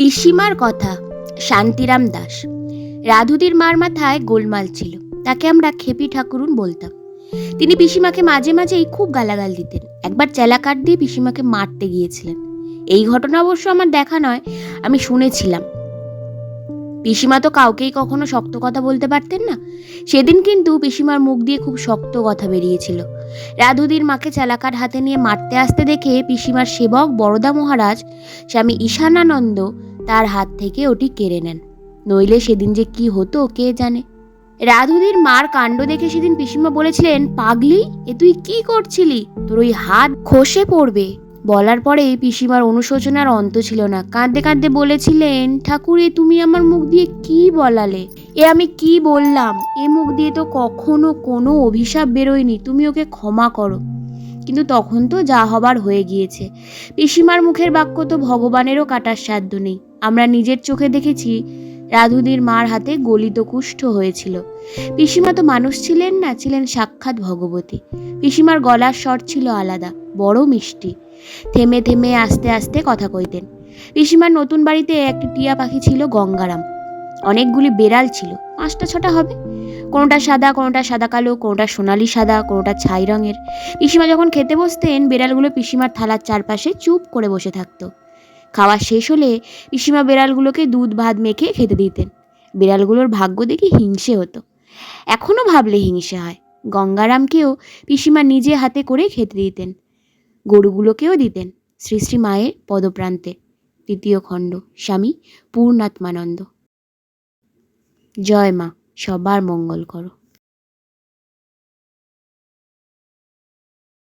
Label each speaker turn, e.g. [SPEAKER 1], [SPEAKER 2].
[SPEAKER 1] পিসিমার কথা, শান্তিরাম দাস। রাধুদির মার মাথায় গোলমাল ছিল, তাকে আমরা খেপি ঠাকুরুন বলতাম। তিনি পিসিমাকে মাঝে মাঝেই খুব গালাগাল দিতেন, একবার চেলা কাঠ দিয়ে পিসিমাকে মারতে গিয়েছিলেন। এই ঘটনা অবশ্য আমার দেখা নয়, আমি শুনেছিলাম। পিসিমা তো কাউকেই কখনো শক্ত কথা বলতে পারতেন না। সেদিন কিন্তু পিসিমার মুখ দিয়ে খুব শক্ত কথা বেরিয়েছিল। রাধুদির মাকে চালাকার হাতে নিয়ে মারতে আসতে দেখে পিসিমার সেবক বরদা মহারাজ, স্বামী ঈশানানন্দ তার হাত থেকে ওটি কেড়ে নেন। নইলে সেদিন যে কি হতো, কে জানে? রাধুদির মার কাণ্ড দেখে সেদিন পিসিমা বলেছিলেন, পাগলি, এ তুই কি করছিলি? তোর ওই হাত খসে পড়বে। বলার পরে পিসিমার অনুশোচনার অন্ত ছিল না। কাঁদতে কাঁদতে বলেছিলেন, ঠাকুরে, তুমি আমার মুখ দিয়ে কি বলালে? এ আমি কি বললাম? এ মুখ দিয়ে তো কখনো কোনো অভিশাপ বেরোয়নি। তুমি ওকে ক্ষমা করো। কিন্তু তখন তো যা হবার হয়ে গিয়েছে। পিসিমার মুখের বাক্য তো ভগবানেরও কাটার সাধ্য নেই। আমরা নিজের চোখে দেখেছি রাধুদির মার হাতে গলিত কুষ্ঠ হয়েছিল। পিসিমা তো মানুষ ছিলেন না, ছিলেন সাক্ষাৎ ভগবতী। পিসিমার গলার স্বর ছিল আলাদা, বড় মিষ্টি। থেমে থেমে আস্তে আস্তে কথা কইতেন। পিসিমার নতুন বাড়িতে একটি টিয়া পাখি ছিল গঙ্গারাম। অনেকগুলি বেড়াল ছিল। পাঁচটা ছটা হবে। কোনোটা সাদা কোনোটা সাদা কালো, কোনোটা সোনালি সাদা, কোনোটা ছাই রঙের। পিসিমা যখন খেতে বসতেন, বেড়ালগুলো পিসিমার থালার চারপাশে চুপ করে বসে থাকতো। খাওয়া শেষ হলে পিসিমা বেড়ালগুলোকে দুধ, ভাত মেখে খেতে দিতেন। বেড়ালগুলোর ভাগ্য দেখে হিংসে হতো। এখনও ভাবলে হিংসে হয়। গঙ্গারামকেও পিসিমা নিজে হাতে করে খেতে দিতেন। গরুগুলোকেও দিতেন শ্রী শ্রী মায়ের পদপ্রান্তে। তৃতীয় খণ্ড, স্বামী পূর্ণাত্মানন্দ। জয় মা সবার মঙ্গল করো।